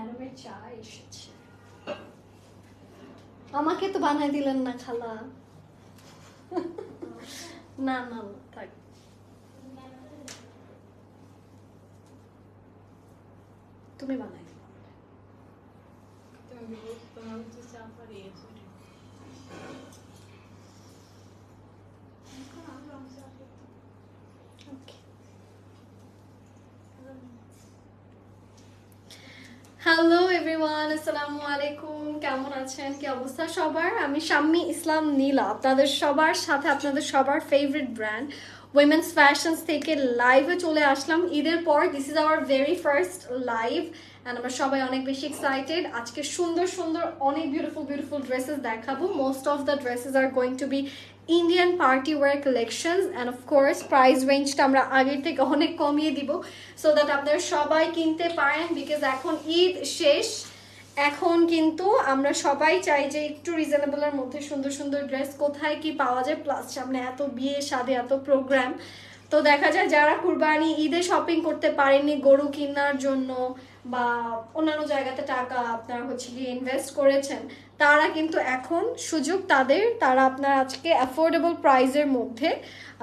ম্যাডামের চা এসেছে। আমাকে তো বানাই দিলেন না, খালা। না না, থাক। তুমি বানাই দিও। তুমি তোমার হচ্ছে চা পারিয়েছো Okay. হ্যালো এভরিওয়ান আসসালামু আলাইকুম। কেমন আছেন? কি অবস্থা সবার? আমি শাম্মী ইসলাম নীলা, আপনাদের সবার সাথে আপনাদের সবার ফেভারিট ব্র্যান্ড উইমেন্স ফ্যাশনস থেকে লাইভে চলে আসলাম। ঈদের পর this is our very first live and আমরা সবাই অনেক বেশি এক্সাইটেড আজকে সুন্দর সুন্দর, অনেক বিউটিফুল বিউটিফুল ড্রেসেস দেখাবো। Most of the dresses are going to be Indian party wear collections and of course price রেঞ্জটা আমরা আগের থেকে অনেক কমিয়ে দিব সো দ্যাট আপনারা সবাই কিনতে পারেন বিকজ এখন ঈদ শেষ। এখন কিন্তু আমরা সবাই চাই যে একটু রিজনেবলের মধ্যে সুন্দর সুন্দর ড্রেস কোথায় কি পাওয়া যায় প্লাস সামনে এত বিয়ে, সাদে এত প্রোগ্রাম তো দেখা যায় যারা কুরবানি ঈদে শপিং করতে পারেননি গরু কেনার জন্য বা অন্যান্য জায়গাতে টাকা আপনার হচ্ছে গিয়ে ইনভেস্ট করেছেন, তারা কিন্তু এখন সুযোগ তাদের, তারা আপনার আজকে অ্যাফোর্ডেবল প্রাইজের মধ্যে,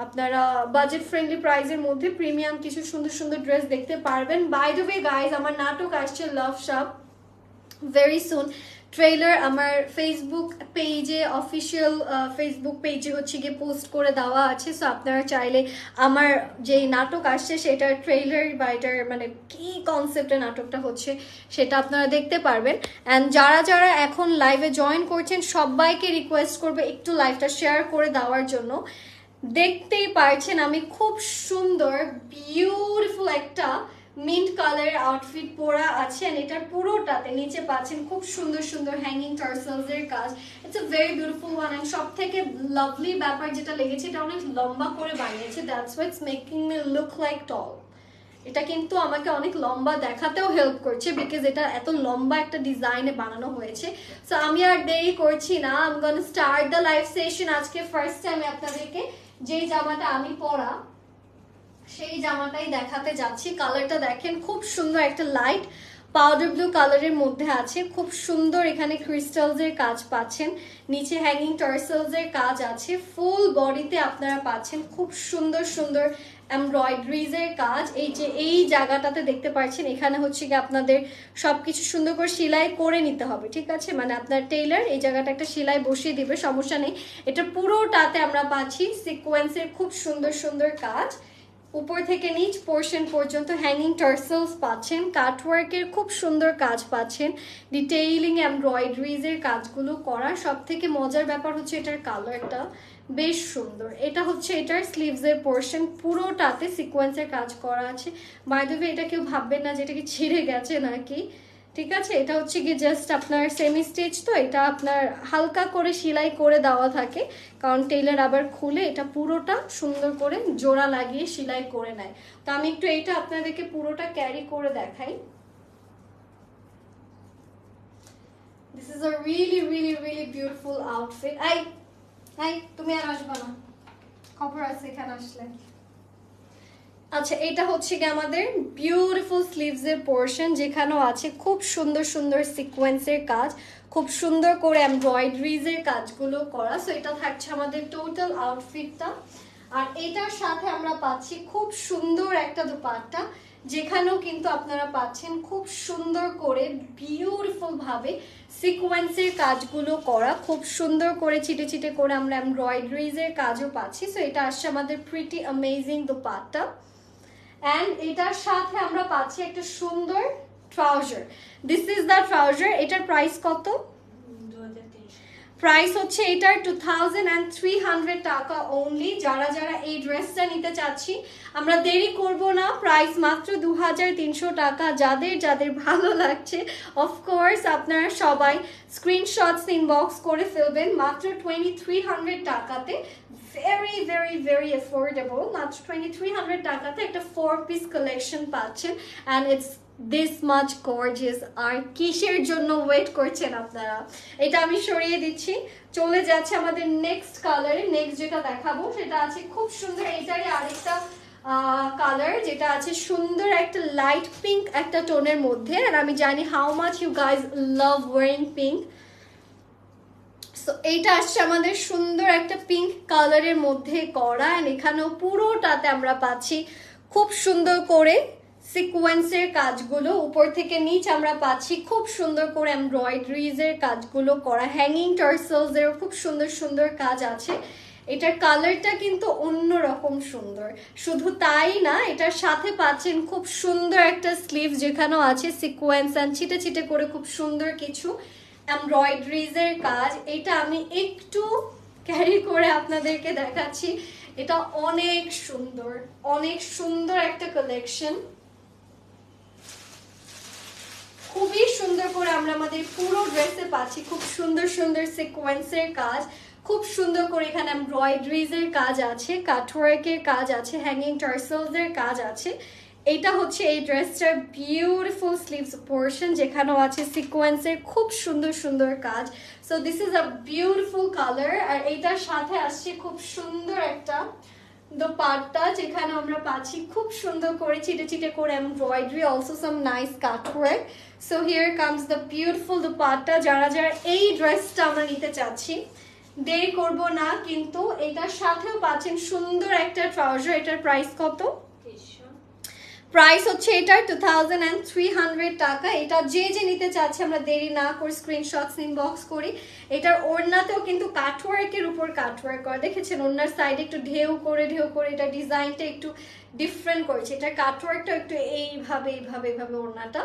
আপনারা বাজেট ফ্রেন্ডলি প্রাইজের মধ্যে প্রিমিয়াম কিছু সুন্দর সুন্দর ড্রেস দেখতে পারবেন। বাই দ্য ওয়ে গাইজ আমার নাটক আসছে লাভ শাপ ভেরি সুন ট্রেলার আমার ফেসবুক পেজে অফিসিয়াল ফেসবুক পেজে হচ্ছে গিয়ে পোস্ট করে দেওয়া আছে। সো আপনারা চাইলে আমার যেই নাটক আসছে, সেটার ট্রেলার বা এটার মানে কী কনসেপ্টে নাটকটা হচ্ছে, সেটা আপনারা দেখতে পারবেন। অ্যান্ড যারা যারা এখন লাইভে জয়েন করছেন, সবাইকে রিকোয়েস্ট করবে একটু লাইভটা শেয়ার করে দেওয়ার জন্য। দেখতেই পারছেন, আমি খুব সুন্দর বিউটিফুল একটা মিন্ট কালার আউটফিট পরা আছে এটার পুরোটাতে নিচে পাচ্ছেন খুব সুন্দর সুন্দর হ্যাঙ্গিং টার্সেলস এর কাজ। It's a very beautiful one and সব থেকে লাভলি ব্যাপার যেটা লেগেছে, এটা অনেক লম্বা করে বানিয়েছে that's why it's making me look like tall এটা কিন্তু আমাকে অনেক লম্বা দেখাতেও হেল্প করছে বিকজ এটা এত লম্বা একটা ডিজাইনে বানানো হয়েছে। সো আমি আর দেরি করছি না I'm gonna start the live session আজকে ফার্স্ট টাইম আপনাদেরকে। যেই জামাটা আমি পরা সেই জামাটাই দেখাতে যাচ্ছি। কালারটা দেখেন, খুব সুন্দর একটা লাইট পাউডার ব্লু কালারের মধ্যে আছে। খুব সুন্দর এখানে ক্রিস্টালস এর কাজ পাচ্ছেন। নিচে হ্যাঙ্গিং টার্সেলস এর কাজ আছে। ফুল বডিতে আপনারা পাচ্ছেন খুব সুন্দর সুন্দর এমব্রয়ডারিজ এর কাজ। এই যে এই জায়গাটাতে দেখতে পাচ্ছেন, এখানে হচ্ছে কি আপনাদের সবকিছু সুন্দর করে সেলাই করে নিতে হবে, ঠিক আছে? মানে আপনার টেইলার এই জায়গাটা একটা সেলাই বসিয়ে দিবে, সমস্যা নেই। এটা পুরোটাতে আমরা পাচ্ছি। সিকোয়েন্সের খুব সুন্দর সুন্দর কাজ। উপর থেকে নিচ পোর্শন পর্যন্ত হ্যাঙ্গিং টার্সেলস পাচ্ছেন কাটওয়ার্কের খুব সুন্দর কাজ পাচ্ছেন ডিটেইলিং এমব্রয়ডারিজের কাজগুলো করা। সব থেকে মজার ব্যাপার হচ্ছে এটার কালারটা বেশ সুন্দর। এটা হচ্ছে এটার স্লিভসের পোর্শন পুরোটাতে সিকোয়েন্সের কাজ করা আছে। বাইদেবে এটা কেউ ভাববেন না যে এটা কি ছিঁড়ে গেছে নাকি। ঠিক আছে? এটা হচ্ছে কি জাস্ট আপনার সেমি স্টেজ তো এটা আপনার হালকা করে সেলাই করে দেওয়া থাকে। কারণ টেইলার আবার খুলে এটা পুরোটা সুন্দর করে জোড়া লাগিয়ে সেলাই করে নেয়। তো আমি একটু এইটা আপনাদেরকে পুরোটা ক্যারি করে দেখাই। This is a really really really beautiful outfit I I তুমি আর আসবে না। খবর আছে এখানে আসলে। আচ্ছা এটা হচ্ছে কি আমাদের বিউটিফুল স্লিভস এর পোর্শন যেখানেও আছে খুব সুন্দর সুন্দর সিকোয়েন্সের কাজ, খুব সুন্দর করে এমব্রয়ডারিজ এর কাজগুলো করা। সো এটা থাকছে আমাদের টোটাল আউটফিটটা আর এটার সাথে আমরা পাচ্ছি খুব সুন্দর একটা দুপাট্টা, যেখানেও কিন্তু আপনারা পাচ্ছেন খুব সুন্দর করে বিউটিফুল ভাবে সিকোয়েন্সের কাজগুলো করা। খুব সুন্দর করে ছিটে ছিটে করে আমরা এমব্রয়ডারিজ এর কাজও পাচ্ছি। সো এটা আসছে আমাদের প্রিটি অ্যামেজিং দুপাট্টা। অ্যান্ড এটার সাথে আমরা পাচ্ছি একটা সুন্দর trouser this is the trouser এটার প্রাইস কত? প্রাইস হচ্ছে এটার two thousand and three hundred টাকা অনলি যারা যারা এই ড্রেসটা নিতে চাচ্ছি, আমরা দেরি করব না। প্রাইস মাত্র দু হাজার তিনশো টাকা। যাদের যাদের ভালো লাগছে অফকোর্স আপনারা সবাই স্ক্রিনশটস ইনবক্স করে ফেলবেন। মাত্র টোয়েন্টি থ্রি হান্ড্রেড টাকাতে ভেরি ভেরি ভেরি অ্যাফোর্ডেবল মাত্র টোয়েন্টি থ্রি হান্ড্রেড টাকাতে একটা ফোর পিস কালেকশন পাচ্ছেন। And it's this much gorgeous আর কিসের জন্য ওয়েট করছেন আপনারা? এটা আমি সরিয়ে দিচ্ছি। চলে যাচ্ছে আমাদের নেক্সট কালারে নেক্সট যেটা দেখাবো, সেটা আছে খুব সুন্দর। এটারই আরেকটা কালার যেটা আছে সুন্দর একটা লাইট পিঙ্ক একটা টোনের মধ্যে। আর আমি জানি how much you guys love wearing pink so এইটা আসছে আমাদের সুন্দর একটা পিঙ্ক কালারের মধ্যে করা অ্যান্ড এখানেও পুরোটাতে আমরা পাচ্ছি খুব সুন্দর করে সিকোয়েন্সের কাজগুলো। উপর থেকে নিচ আমরা পাচ্ছি খুব সুন্দর করে এমব্রয়ডারিজের কাজগুলো করা। হ্যাঙ্গিং টার্সেলসেরও খুব সুন্দর সুন্দর কাজ আছে। এটার কালারটা কিন্তু অন্য রকম সুন্দর। শুধু তাই না, এটার সাথে পাচ্ছেন খুব সুন্দর একটা স্লিভ যেখানেও আছে সিকোয়েন্স অ্যান্ড ছিটে ছিটে করে খুব সুন্দর কিছু। এমব্রয়ডারিজের কাজ, এটা আমি একটু ক্যারি করে আপনাদেরকে দেখাচ্ছি। এটা অনেক সুন্দর অনেক সুন্দর একটা কালেকশন খুবই সুন্দর করে আমরা আমাদের পুরো ড্রেসে পাচ্ছি। খুব সুন্দর সুন্দর সিকোয়েন্সের কাজ, খুব সুন্দর করে এখানে এমব্রয়ডারিজ এর কাজ আছে কাঠওয়ার্কের কাজ আছে হ্যাঙ্গিং টার্সেলস এর কাজ আছে। এটা হচ্ছে এই ড্রেসটার বিউটিফুল স্লিভস পোর্শন যেখানেও আছে সিকোয়েন্সের খুব সুন্দর সুন্দর কাজ। So this is a beautiful colour আর এইটার সাথে আসছে খুব সুন্দর একটা দোপাট্টা যেখানে আমরা পাচ্ছি খুব সুন্দর করে চিটে চিটে করে embroidery also some nice cutwork so here comes the beautiful dupatta. যারা যারা এই ড্রেসটা আমরা নিতে চাচ্ছি, দেরি করব না, কিন্তু এটার সাথেও পাচ্ছেন সুন্দর একটা ট্রাউজার এটার প্রাইস কত? প্রাইস হচ্ছে এটার two thousand and three hundred টাকা। এটা যে যে নিতে চাচ্ছে, আমরা দেরি না করে স্ক্রিনশটস ইনবক্স করি। এটার ওড়নাতেও কিন্তু কাটওয়ার্কের উপর কাটওয়ার্ক করা। দেখেছেন, ওড়নার সাইডে একটু ঢেউ করে ঢেউ করে এটা ডিজাইনটা একটু ডিফারেন্ট করেছে। এটার কাটওয়ার্কটা একটু এইভাবে এইভাবে এইভাবে ওড়নাটা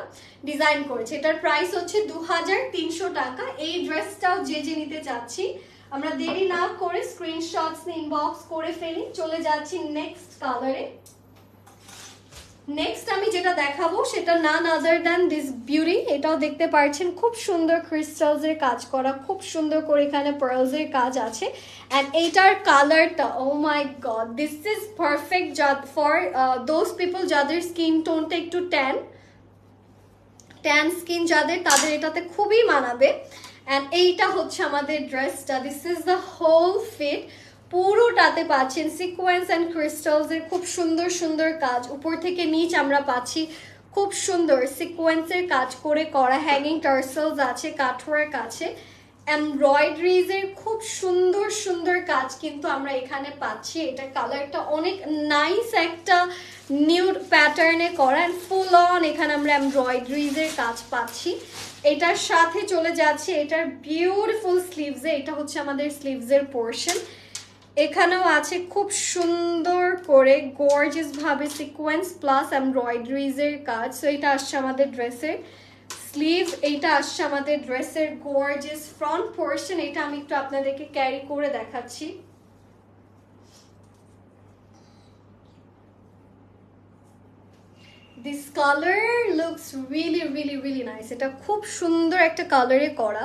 ডিজাইন করেছে। এটার প্রাইস হচ্ছে দু হাজার তিনশো টাকা। এই ড্রেসটাও যে যে নিতে চাচ্ছি, আমরা দেরি না করে স্ক্রিনশটস ইনবক্স করে ফেলি। চলে যাচ্ছি নেক্সট কালারে নেক্সট আমি যেটা দেখাবো সেটা none other than this beauty এটাও দেখতে পাচ্ছেন খুব সুন্দর ক্রিস্টালস এর কাজ করা, খুব সুন্দর করে এখানে পার্লস এর কাজ আছে। অ্যান্ড এইটার কালারটা ও my god this is perfect for those people যাদের স্কিন টোনটা একটু ট্যান ট্যান স্কিন যাদের, তাদের এটাতে খুবই মানাবে। অ্যান্ড এইটা হচ্ছে আমাদের ড্রেসটা this is the whole fit পুরোটাতে পাচ্ছেন সিকোয়েন্স অ্যান্ড ক্রিস্টালস এর খুব সুন্দর সুন্দর কাজ। উপর থেকে নিচ আমরা পাচ্ছি খুব সুন্দর সিকোয়েন্সের কাজ করে করা হ্যাঙ্গিং টার্সেলস আছে কাঠওয়ার্ক কাছে। এমব্রয়ডারিজ এর খুব সুন্দর সুন্দর কাজ কিন্তু আমরা এখানে পাচ্ছি। এটা কালারটা অনেক নাইস একটা নিউড প্যাটার্নে করা অ্যান্ড ফুল অন এখানে আমরা এমব্রয়ডারিজ এর কাজ পাচ্ছি। এটার সাথে চলে যাচ্ছে, এটার বিউটিফুল স্লিভসে এটা হচ্ছে আমাদের স্লিভসের পোর্শন এখানেও আছে খুব সুন্দর করে গর্জিয়াস ভাবে সিকোয়েন্স প্লাস এমব্রয়ডারিজ এর কাজ। সো এটা আসছে আমাদের ড্রেসের স্লিভ এইটা আসছে আমাদের ড্রেসের গর্জিয়াস ফ্রন্ট পোর্শন এটা আমি একটু আপনাদেরকে ক্যারি করে দেখাচ্ছি। This colour looks really really really nice এটা খুব সুন্দর একটা কালারে করা।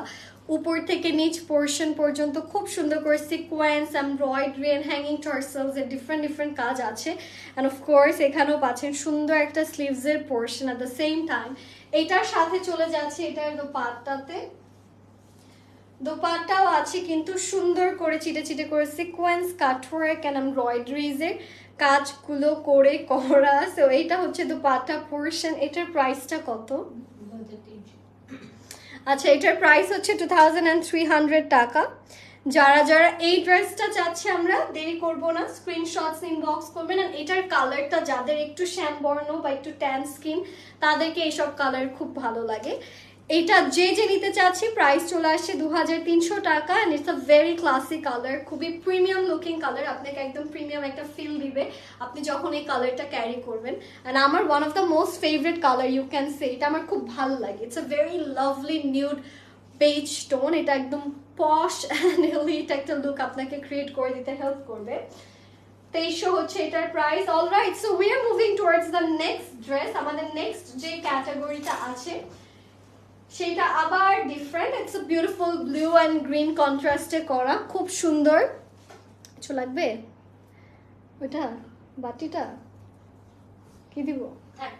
উপর থেকে নিচ পোর্শন পর্যন্ত খুব সুন্দর করে sequence embroidery and hanging tassels এর ডিফারেন্ট ডিফারেন্ট কাজ আছে। অ্যান্ড অফকোর্স এখানেও পাচ্ছেন সুন্দর একটা স্লিভসের portion at the same time এটার সাথে চলে যাচ্ছে এটার দোপাট্টাতে। দোপাট্টাও আছে কিন্তু সুন্দর করে চিটে চিটে করে সিকোয়েন্স কাটওয়ার্ক অ্যান্ড এমব্রয়ডারিজের কাজগুলো করে করা। সো এইটা হচ্ছে দোপাট্টা পোর্শন এটার প্রাইসটা কত? আচ্ছা এটার প্রাইস হচ্ছে টু টাকা। যারা যারা এই ড্রেসটা চাচ্ছে আমরা, দেরি করব না। স্ক্রিনশটস ইনবক্স করবেন। আর এটার কালারটা যাদের একটু শ্যামবর্ণ বা একটু ট্যান স্কিন তাদেরকে এইসব কালার খুব ভালো লাগে। এটা যে যে নিতে চাচ্ছি প্রাইস চলে আসছে দু হাজার তিনশো টাকা and it's a very classic colour খুবই প্রিমিয়াম লুকিং কালার আপনাকে একদম প্রিমিয়াম একটা ফিল দিবে। আপনি যখন এই কালারটা ক্যারি করবেন অ্যান্ড আমার one of the most favourite colour you can say এটা আমার খুব ভালো লাগে। It's a very lovely nude beige stone এটা একদম পশ অ্যান্ড এটা একটা লুক আপনাকে ক্রিয়েট করে দিতে হেল্প করবে। তেইশশো হচ্ছে এটার price all right so we are moving towards the next dress আমাদের নেক্সট যে ক্যাটাগরিটা আছে সেটা আবার different it's a beautiful blue and green কন্ট্রাস্টে করা। খুব সুন্দর। কিছু লাগবে? ওইটা? বাটিটা? কি দিব? নেই।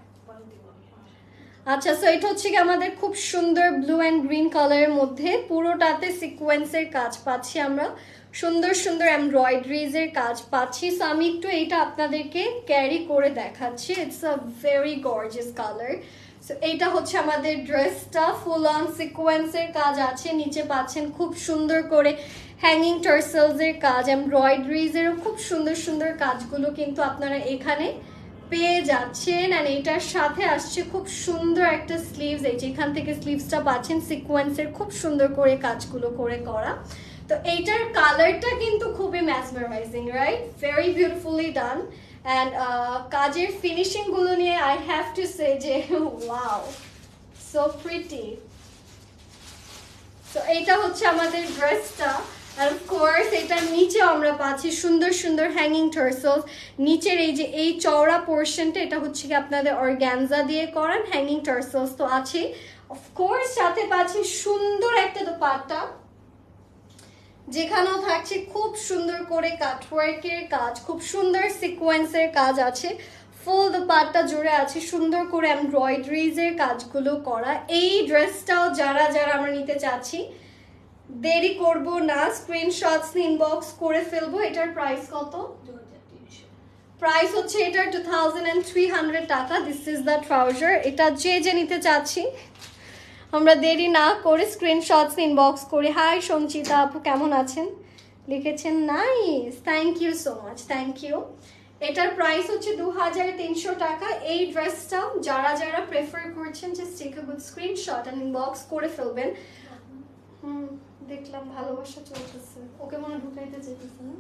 আচ্ছা সো এটা হচ্ছে কি আমাদের খুব সুন্দর ব্লু অ্যান্ড গ্রিন কালারের মধ্যে। পুরোটাতে সিকোয়েন্সের কাজ পাচ্ছি আমরা। সুন্দর সুন্দর এমব্রয়ডারিজ এর কাজ পাচ্ছি। সো আমি একটু এইটা আপনাদেরকে ক্যারি করে দেখাচ্ছি। It's a very gorgeous colour so এইটা হচ্ছে আমাদের ড্রেসটা ফুল অন সিকোয়েন্সের কাজ আছে। নিচে পাচ্ছেন খুব সুন্দর করে হ্যাঙ্গিং টার্সেলস এর কাজ এমব্রয়ডারিজ এরও খুব সুন্দর সুন্দর কাজগুলো কিন্তু আপনারা এখানে পেয়ে যাচ্ছেন। অ্যান্ড এটার সাথে আসছে খুব সুন্দর একটা স্লিভস এই যে এখান থেকে স্লিভসটা পাচ্ছেন সিকোয়েন্সের খুব সুন্দর করে কাজগুলো করে করা। তো এইটার কালারটা কিন্তু খুবই mesmerising right very beautifully done and কাজের ফিনিশিংগুলো নিয়ে আই হ্যাভ টু সে যে ওয়াও সো প্রিটি তো এইটা হচ্ছে আমাদের ড্রেসটা আর কোর্স এটার নিচে আমরা পাচ্ছি সুন্দর সুন্দর হ্যাঙ্গিং টার্সেলস নিচের এই যে, এই চওড়া পোর্শনটা এটা হচ্ছে কি আপনাদের অর্গ্যানজা দিয়ে করান হ্যাঙ্গিং টার্সেলস তো আছে অফকোর্স সাথে পাচ্ছি সুন্দর একটা দোপাট্টা। যেখানেও থাকছে খুব সুন্দর করে কাটওয়ার্কের কাজ, খুব সুন্দর সিকোয়েন্সের কাজ আছে। ফুল দোপাট্টা জুড়ে আছে, সুন্দর করে এমব্রয়ডারিজ এর কাজগুলো করা। এই ড্রেসটাও যারা যারা আমরা নিতে চাচ্ছি, দেরি করব না। স্ক্রিনশটস ইনবক্স করে ফেলব। এটার প্রাইস কত? প্রাইস হচ্ছে এটার টু থাউজেন্ড টাকা। দিস ইজ দ্য ট্রাউজার এটা যে যে নিতে চাচ্ছি আমরা দেরি না করে স্ক্রিনশটস ইনবক্স করি। হাই সঞ্চিতা আপু, কেমন আছেন? লিখেছেন nice thank you so much thank you এটার প্রাইস হচ্ছে দু হাজার তিনশো টাকা। এই ড্রেসটা যারা যারা প্রেফার করছেন যে take a good screenshot and inbox করে ফেলবেন। হুম, দেখলাম, ভালোবাসা চলতেছে। ওকে মনে ঢুকাইতে যেতেছে না?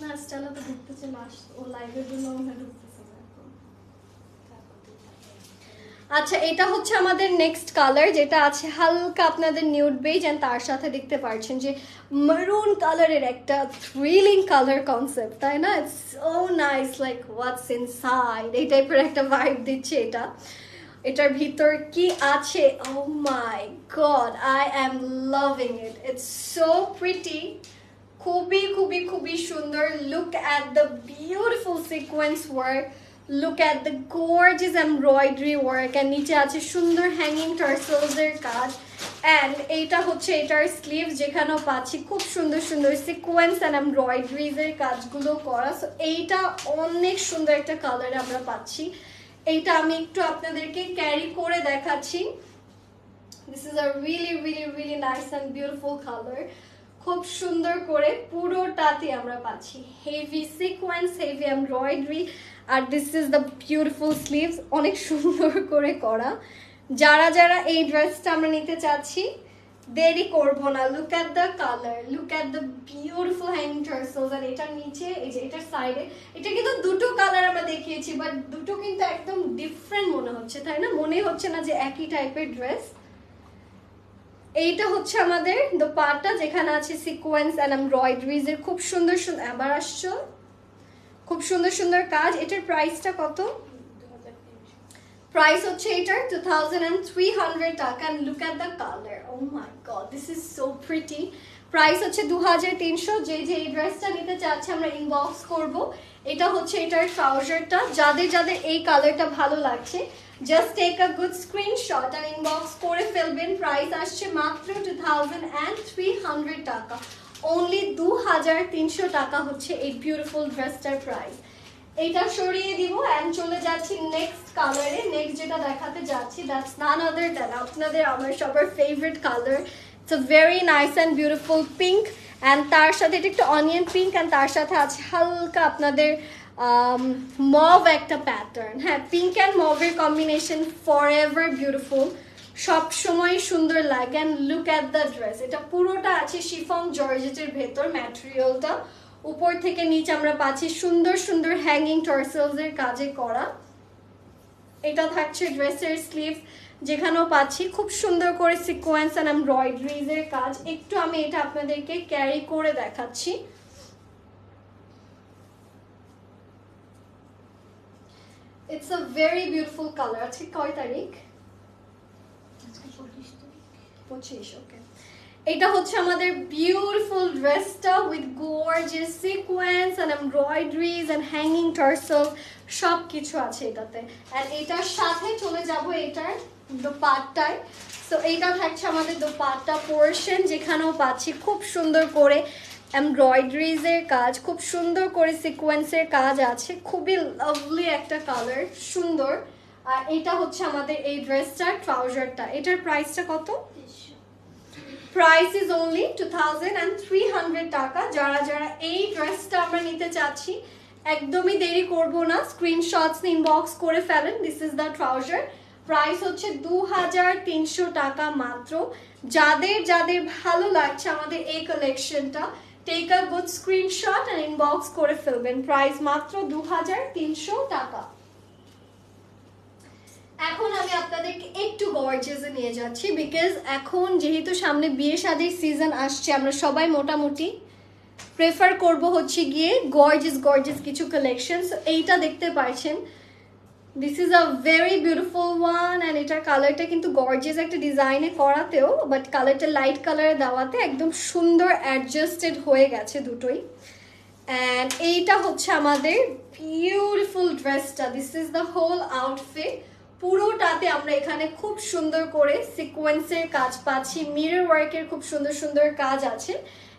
না স্টেলা তো ঢুকতেছে, লাস্ট ও লাইভের জন্য মনে ঢুকতেছে না এখন। তারপর দুই আচ্ছা এটা হচ্ছে আমাদের নেক্সট কালার যেটা আছে হালকা আপনাদের নিউড বেজ এন্ড তার সাথে দেখতে পারছেন যে মেরুন কালারের একটা থ্রিলিং কালার কনসেপ্ট তাই না? It's so nice like what's inside এই টাইপের একটা ভাইব দিচ্ছে এটা। এটার ভিতর কি আছে? ও my god I am loving it it's so pretty খুবই খুবই খুবই সুন্দর। Look at the beautiful sequence work look at the gorgeous embroidery work and নিচে আছে সুন্দর হ্যাঙ্গিং টার্সেলসের কাজ অ্যান্ড এইটা হচ্ছে এটার স্লিভ যেখানেও পাচ্ছি খুব সুন্দর সুন্দর সিকোয়েন্স অ্যান্ড এমব্রয়ডারিজের কাজগুলো করা। সো এইটা অনেক সুন্দর একটা কালারে আমরা পাচ্ছি। এইটা আমি একটু আপনাদেরকে ক্যারি করে দেখাচ্ছি। This is a really really really nice and beautiful colour খুব সুন্দর করে পুরোটাতে আমরা পাচ্ছি। Heavy sequence heavy embroidery R this is the beautiful sleeves অনেক সুন্দর করে করা। যারা যারা এই ড্রেসটা আমরা নিতে চাচ্ছি, দেরি করব না। Look at the colour look at the beautiful hanging tassels আর এটার নিচে, এই যে এটার সাইডে এটা কিন্তু দুটো কালার আমরা দেখিয়েছি বাট দুটো কিন্তু একদম ডিফারেন্ট মনে হচ্ছে, তাই না? মনে হচ্ছে না যে একই টাইপের ড্রেস এইটা হচ্ছে আমাদের দোপাট্টা যেখানে আছে সিকোয়েন্স অ্যান্ড এমব্রয়ডারিজ এর খুব সুন্দর সুন্দর আবার আসছো। খুব সুন্দর সুন্দর কাজ। এটার প্রাইসটা কত? প্রাইস হচ্ছে এটার two thousand and three hundred টাকা। And look at the colour oh my god this is so pretty price হচ্ছে দু হাজার তিনশো যে যে এই ড্রেসটা নিতে চাচ্ছে, আমরা ইনবক্স করব। এটা হচ্ছে এটার ট্রাউজারটা যাদের যাদের এই কালারটা ভালো লাগছে just take a good screenshot R inbox করে ফেলবেন। প্রাইস আসছে মাত্র two thousand and three hundred টাকা অনলি দু হাজার তিনশো টাকা হচ্ছে এই বিউটিফুল ড্রেসটার প্রাইস এইটা সরিয়ে দিব অ্যান্ড চলে যাচ্ছি নেক্সট কালারে নেক্সট যেটা দেখাতে যাচ্ছি দ্যাটস নান আদার দ্যান আপনাদের আমার সবার favourite colour it's a very nice and beautiful pink and তার সাথে এটা একটু অনিয়ন পিঙ্ক অ্যান্ড তার সাথে আছে হালকা আপনাদের মভ একটা প্যাটার্ন হ্যাঁ পিঙ্ক অ্যান্ড মভের কম্বিনেশন ফর এভার বিউটিফুল সবসময় সুন্দর লাগে and look at the dress এটা পুরোটা আছে শিফং জর্জেটের ভেতর ম্যাটেরিয়ালটা উপর থেকে নিচে আমরা পাচ্ছি সুন্দর সুন্দর হ্যাঙ্গিং টার্সেলস এর কাজে করা। এটা থাকছে ড্রেসের স্লিভ যেখানেও পাচ্ছি খুব সুন্দর করে সিকোয়েন্স অ্যান্ড এমব্রয়ডারিজ এর কাজ। একটু আমি এটা আপনাদেরকে ক্যারি করে দেখাচ্ছি। It's a very beautiful colour আজকে কয় তারিখ? পঁচিশ ওকে এটা হচ্ছে আমাদের বিউটিফুল ড্রেসটা with gorgeous sequence and embroideries and hanging tassel সব কিছু আছে এটাতে। অ্যান্ড এটার সাথে চলে যাব এটার দোপাট্টায়। সো এইটা থাকছে আমাদের দোপাট্টা পোর্শন যেখানেও পাচ্ছি খুব সুন্দর করে এমব্রয়ডারিজের কাজ, খুব সুন্দর করে সিকোয়েন্সের কাজ আছে, খুবই লাভলি একটা কালার সুন্দর। আর এটা হচ্ছে আমাদের এই ড্রেসটার ট্রাউজারটা। এটার প্রাইসটা কত? Price is only two thousand and three hundred টাকা। যারা যারা এই ড্রেসটা আমরা নিতে চাচ্ছি, একদমই দেরি করব না। স্ক্রিনশটস ইনবক্স করে ফেলেন this is the trouser price হচ্ছে দু হাজার তিনশো টাকা মাত্র। যাদের যাদের ভালো লাগছে আমাদের এই কালেকশনটা take a good screenshot and inbox করে ফেলবেন। প্রাইস মাত্র দু হাজার তিনশো টাকা। এখন আমি আপনাদেরকে একটু গর্জেসে নিয়ে যাচ্ছি বিকজ এখন যেহেতু সামনে বিয়ে শাদির সিজন আসছে, আমরা সবাই মোটামুটি প্রেফার করব হচ্ছে গিয়ে গর্জেস গর্জেস কিছু কালেকশন এইটা দেখতে পাচ্ছেন this is a very beautiful one and এটার কালারটা কিন্তু গর্জেস একটা ডিজাইনে করাতেও বাট কালারটা লাইট কালারে দেওয়াতে একদম সুন্দর অ্যাডজাস্টেড হয়ে গেছে দুটোই। অ্যান্ড এইটা হচ্ছে আমাদের বিউটিফুল ড্রেসটা this is the whole outfit পুরোটাতে আমরা এখানে খুব সুন্দর করে সিকোয়েন্সের কাজ পাচ্ছি। মিরর ওয়ার্কের খুব সুন্দর সুন্দর কাজ আছে।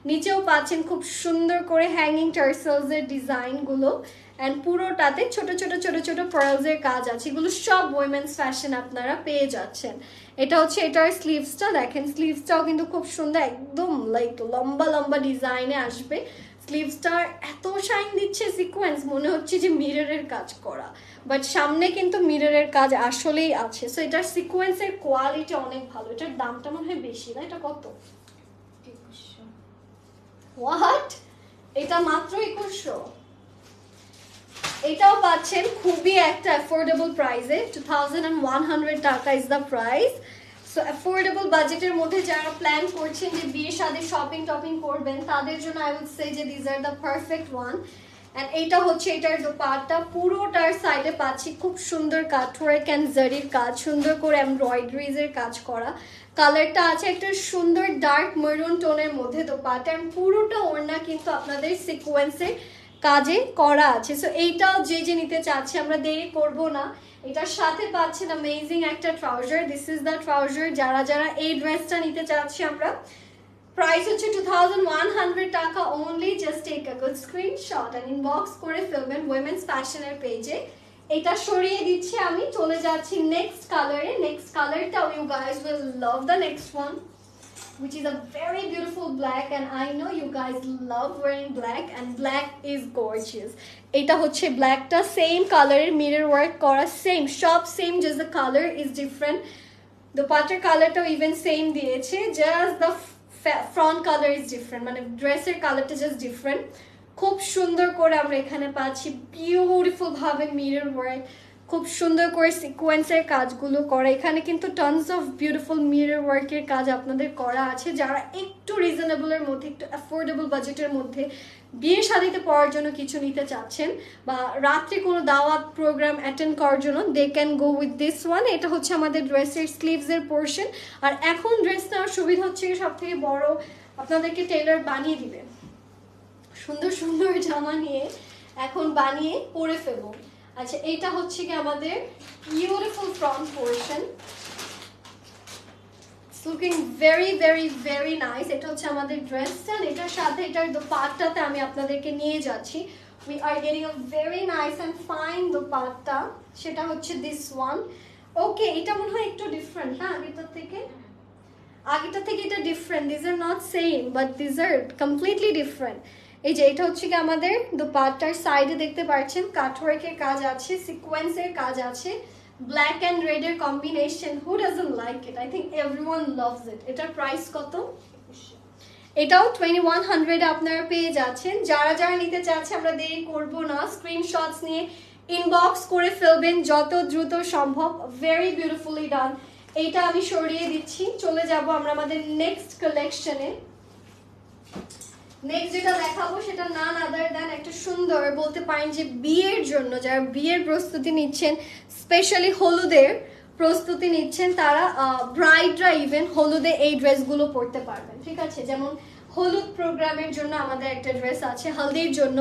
নিচেও পাচ্ছেন খুব সুন্দর করে হ্যাঙ্গিং টার্সেলসের ডিজাইনগুলো অ্যান্ড পুরোটাতে ছোট ছোট ছোট ছোট পার্লসের কাজ আছে। এগুলো সব উইমেন্স ফ্যাশন আপনারা পেয়ে যাচ্ছেন। এটা হচ্ছে এটার স্লিভসটা দেখেন স্লিভসটাও কিন্তু খুব সুন্দর একদম লাইক লম্বা লম্বা ডিজাইনে আসবে। স্লিভসটার এত শাইন দিচ্ছে সিকোয়েন্স মনে হচ্ছে যে মিররের কাজ করা। বাট সামনে কিন্তু মিররের কাজ আসলেই আছে। সো এটার সিকোয়েন্সের কোয়ালিটি অনেক ভালো। এটার দামটা মনে হয় বেশি না? এটা কত? হোয়াট এটা মাত্র একুশশো? এটাও পাচ্ছেন খুবই একটা অ্যাফোর্ডেবল প্রাইসে টু থাউজেন্ড অ্যান্ড ওয়ান টাকা is the price so affordable বাজেটের মধ্যে যারা প্ল্যান করছেন যে বিয়ে, শাদী শপিং টপিং করবেন, তাদের জন্য আই উড সে যে these are the perfect one and এইটা হচ্ছে এটার দোপাট্টা। পুরোটার সাইডে পাচ্ছি খুব সুন্দর কাঠওয়ার্ক অ্যান্ড জারির কাজ, সুন্দর করে এমব্রয়ডারিজের কাজ করা। কালারটা আছে একটা সুন্দর ডার্ক মেরুন টোনের মধ্যে দোপাট্টা। And পুরোটা ওড়না কিন্তু আপনাদের সিকোয়েন্সের কাজে করা আছে। সো এইটাও যে যে নিতে চাচ্ছে, আমরা দেরি করব না। এটার সাথে পাচ্ছেন অ্যামেজিং একটা trouser this is the trouser যারা যারা এই ড্রেসটা নিতে চাচ্ছি আমরা। প্রাইস হচ্ছে টু থাউজেন্ড ওয়ান হান্ড্রেড টাকা only just take a good screenshot and inbox করে ফেলবেন উইমেন্স ফ্যাশনের পেজে এটা সরিয়ে দিচ্ছি আমি, চলে যাচ্ছি নেক্সট কালারে নেক্সট কালারটা you guys will love the next one which is a very beautiful black, and I know you guys love wearing black, and black is gorgeous. এটা হচ্ছে ব্ল্যাকটা সেম কালারের মিরর ওয়ার্ক করা সেম সব same just the colour is different দোপাটার কালারটাও even same দিয়েছে just the front colour is different মানে ড্রেসের কালারটা জাস্ট ডিফারেন্ট খুব সুন্দর করে আমরা এখানে পাচ্ছি বিউটিফুল ভাবে মিরর ওয়ার্ক খুব সুন্দর করে সিকোয়েন্সের কাজগুলো করা। এখানে কিন্তু টনস অফ বিউটিফুল মিরর ওয়ার্কের কাজ আপনাদের করা আছে, যারা একটু রিজনেবলের মধ্যে, একটু অ্যাফোর্ডেবল বাজেটের মধ্যে বিয়ে শাদিতে পড়ার জন্য কিছু নিতে চাচ্ছেন বা রাত্রে কোনো দাওয়াত প্রোগ্রাম অ্যাটেন্ড করার জন্য they can go with this one এটা হচ্ছে আমাদের ড্রেসের স্লিভসের পোর্শন আর এখন ড্রেস নেওয়ার সুবিধা হচ্ছে সব থেকে বড়, আপনাদেরকে টেলার বানিয়ে দিবে। সুন্দর সুন্দর জামা নিয়ে এখন বানিয়ে পরে ফেলব। আচ্ছা এটা হচ্ছে কি আমাদের beautiful front portion looking very very very nice এটা হচ্ছে আমাদের ড্রেসটা এটার সাথে, এটার দোপাট্টাতে আমি আপনাদেরকে নিয়ে যাচ্ছি। We are getting a very nice and fine dupatta. সেটা হচ্ছে দিস ওয়ান ওকে এটা মনে হয় একটু ডিফারেন্ট হ্যাঁ আগেটার থেকে? আগেটা থেকে এটা different this are not same but this are completely different এই যে এটা হচ্ছে কি আমাদের দোপাট্টার সাইডে দেখতে পাচ্ছেন কাঠওয়ার্কের কাজ আছে সিকোয়েন্সের কাজ আছে ব্ল্যাক অ্যান্ড রেড এর combination who doesn't like it I think everyone loves it এটার প্রাইস কত? এটাও টোয়েন্টি ওয়ান হান্ড্রেড আপনারা পেয়ে যাচ্ছেন। যারা যারা নিতে চাচ্ছে, আমরা দেরি করব না। স্ক্রিনশটস নিয়ে ইনবক্স করে ফেলবেন যত দ্রুত সম্ভব। ভেরি বিউটিফুলি ডান এইটা আমি সরিয়ে দিচ্ছি। চলে যাব আমরা আমাদের নেক্সট কালেকশনে নেক্সট যেটা দেখাবো সেটা নান আদার দেন একটা সুন্দর বলতে পারেন যে বিয়ের জন্য যারা বিয়ের প্রস্তুতি নিচ্ছেন স্পেশালি হলুদের প্রস্তুতি নিচ্ছেন, তারা ব্রাইডরা ইভেন হলুদে এই ড্রেসগুলো পরতে পারবেন। ঠিক আছে? যেমন হলুদ প্রোগ্রামের জন্য আমাদের একটা ড্রেস আছে, হলদির জন্য।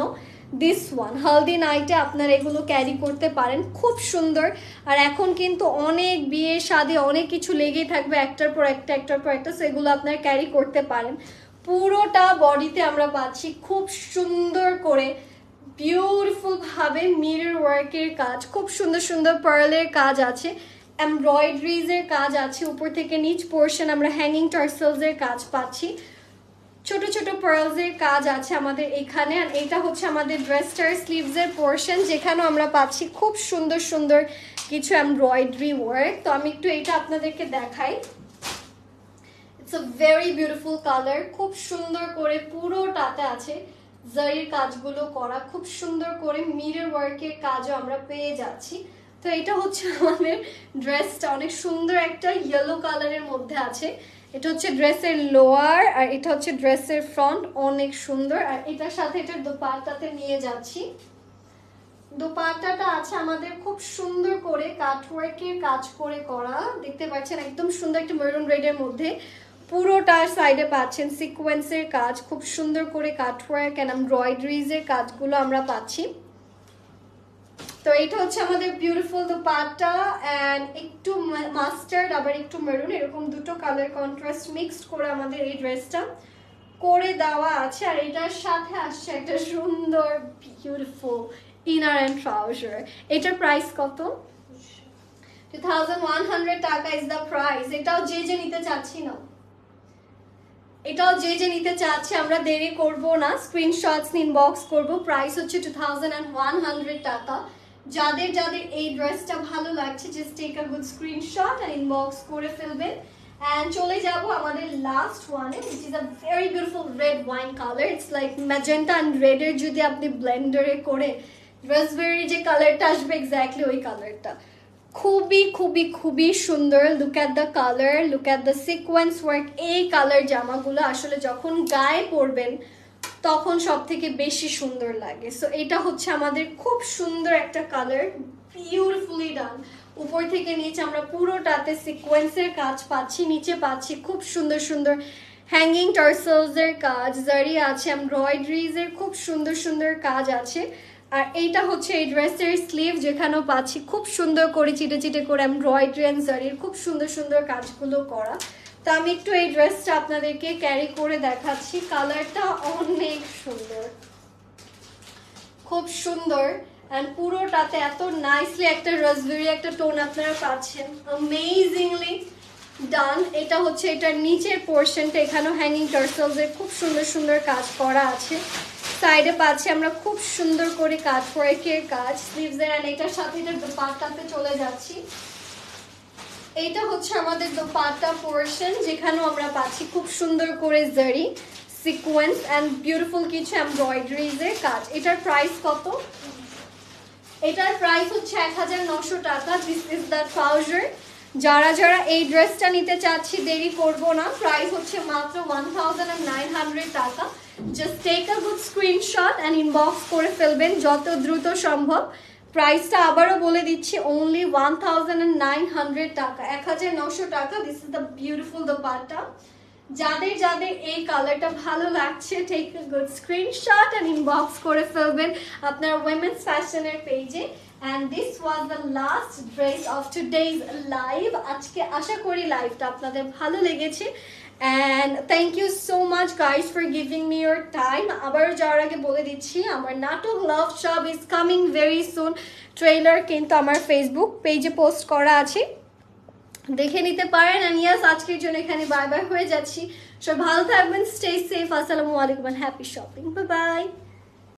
দিস ওয়ান হলদি নাইটে আপনারা এগুলো ক্যারি করতে পারেন, খুব সুন্দর। আর এখন কিন্তু অনেক বিয়ে শাদী অনেক কিছু লেগেই থাকবে, একটার পর একটা, একটার পর একটা, সেগুলো আপনারা ক্যারি করতে পারেন। পুরোটা বডিতে আমরা পাচ্ছি খুব সুন্দর করে বিউটিফুল ভাবে মিরর ওয়ার্কের কাজ, খুব সুন্দর সুন্দর পার্লের কাজ আছে এমব্রয়ডারিজের কাজ আছে, উপর থেকে নিচ পোর্শন আমরা হ্যাঙ্গিং টার্সেলসের কাজ পাচ্ছি। ছোট ছোট পার্লসের কাজ আছে আমাদের এখানে, আর এটা হচ্ছে আমাদের ড্রেসটার স্লিভসের পোর্শন যেখানেও আমরা পাচ্ছি খুব সুন্দর সুন্দর কিছু এমব্রয়ডারি ওয়ার্ক তো আমি একটু এটা আপনাদেরকে দেখাই। It's a very beautiful colour খুব সুন্দর করে পুরোটাতে আছে। জারির কাজগুলো করা। খুব সুন্দর করে মিরর ওয়ার্কের কাজও আমরা পেয়ে যাচ্ছি। তো এটা হচ্ছে আমাদের ড্রেসটা অনেক সুন্দর একটা ইয়েলো কালারের মধ্যে আছে। এটা হচ্ছে ড্রেসের লোয়ার আর এটা হচ্ছে ড্রেসের ফ্রন্ট অনেক সুন্দর। আর এটার সাথে এটার দোপাট্টাতে নিয়ে যাচ্ছি। দোপাট্টাটা আছে আমাদের খুব সুন্দর করে কাটওয়ার্কের কাজ করে করা। দেখতে পাচ্ছেন, একদম সুন্দর একটা মেরুন রেডের মধ্যে। পুরোটার সাইডে পাচ্ছেন সিকোয়েন্সের কাজ খুব সুন্দর করে কাটওয়ার্ক অ্যান্ড এমব্রয়ডারিজের কাজগুলো আমরা পাচ্ছি। তো এটা হচ্ছে আমাদের বিউটিফুল দোপাট্টা অ্যান্ড একটু মাস্টার্ড আবার একটু মেরুন এরকম দুটো কালার কন্ট্রাস্ট মিক্সড করে আমাদের এই ড্রেসটা করে দেওয়া আছে। আর এটার সাথে আসছে একটা সুন্দর বিউটিফুল ইনার অ্যান্ড ট্রাউজার এটার প্রাইস কত? টু থাউজেন্ড ওয়ান হান্ড্রেড টাকা ইজ দ্য প্রাইস এটাও যে যে নিতে চাচ্ছি না এটাও যে যে নিতে চাচ্ছে, আমরা দেরি করব না। স্ক্রিনশটস ইনবক্স করব। প্রাইস হচ্ছে টু টাকা। যাদের যাদের এই ড্রেসটা ভালো লাগছে just take a good screenshot R inbox করে ফেলবেন। অ্যান্ড চলে যাব আমাদের লাস্ট ওয়ানে which is a very beautiful red wine colour it's like magenta and রেডের যদি আপনি ব্লেন্ডারে করে রাসবেরি যে কালারটা আসবে এক্স্যাক্টলি ওই কালারটা খুবই খুবই খুবই সুন্দর। Look at the colour look at the sequence work এই কালার জামাগুলো আসলে যখন গায়ে পরবেন, তখন সব থেকে বেশি সুন্দর লাগে। সো এটা হচ্ছে আমাদের খুব সুন্দর একটা কালার বিউটিফুলি ডান উপর থেকে নিচে আমরা পুরোটাতে সিকোয়েন্সের কাজ পাচ্ছি, নিচে পাচ্ছি খুব সুন্দর সুন্দর হ্যাঙ্গিং টার্সেলসের কাজ, জারি আছে এমব্রয়ডারিজের খুব সুন্দর সুন্দর কাজ আছে। আর এইটা হচ্ছে এই ড্রেসের স্লিভ যেখানেও পাচ্ছি খুব সুন্দর করে চিটে চিটে করে এমব্রয়ডারি অ্যান্ড জারির খুব সুন্দর সুন্দর কাজগুলো করা। তো আমি একটু এই ড্রেসটা আপনাদেরকে ক্যারি করে দেখাচ্ছি। কালারটা অনেক সুন্দর। খুব সুন্দর। অ্যান্ড পুরোটাতে এত নাইসলি একটা রসবেরি একটা টোন আপনারা পাচ্ছেন। অ্যামেজিংলি ডান এটা হচ্ছে এটার নিচের পোর্শনটা এখানেও হ্যাঙ্গিং টার্সেলসের খুব সুন্দর সুন্দর কাজ করা আছে। সাইডে পাচ্ছি, আমরা খুব সুন্দর করে কাজ ওয়ার্কের কাজ স্লিভসের অ্যান্ড এটার সাথে এটা দোপাট্টাতে চলে যাচ্ছি। এইটা হচ্ছে আমাদের দোপাট্টা পোর্শন যেখানেও আমরা পাচ্ছি খুব সুন্দর করে জারি সিকোয়েন্স অ্যান্ড বিউটিফুল কিছু এমব্রয়ডারিজের কাজ। এটার প্রাইস কত? এটার প্রাইস হচ্ছে এক হাজার নশো টাকা। দিস ইজ দ্য ট্রাউজার যারা যারা এই ড্রেসটা নিতে চাচ্ছি, দেরি করব না। প্রাইস হচ্ছে মাত্র ওয়ান থাউজেন্ড টাকা। Just take a good screenshot and inbox করে ফেলবেন যত দ্রুত সম্ভব। প্রাইসটা আবারও বলে দিচ্ছি only one thousand nine hundred টাকা, এক হাজার নশো টাকা। This is the beautiful the পার্টটা যাদের যাদের এই কালারটা ভালো লাগছে take a good screenshot and inbox করে ফেলবেন আপনার উইমেন্স ফ্যাশনের পেজে and this was the last dress of today's live আজকে আশা করি লাইভটা আপনাদের ভালো লেগেছে। And thank you so much guys for giving me your time আবারও যাওয়ার আগে বলে দিচ্ছি, আমার নাটক love shop is coming very soon trailer কিন্তু আমার ফেসবুক পেজে পোস্ট করা আছে। দেখে নিতে পারেন। অ্যান্ড ইয়াস আজকের জন্য এখানে বাই বাই হয়ে যাচ্ছি। সব ভালো থাকবেন স্টে সেফ আসসালামু আলাইকুম হ্যাপি শপিং বাই বাই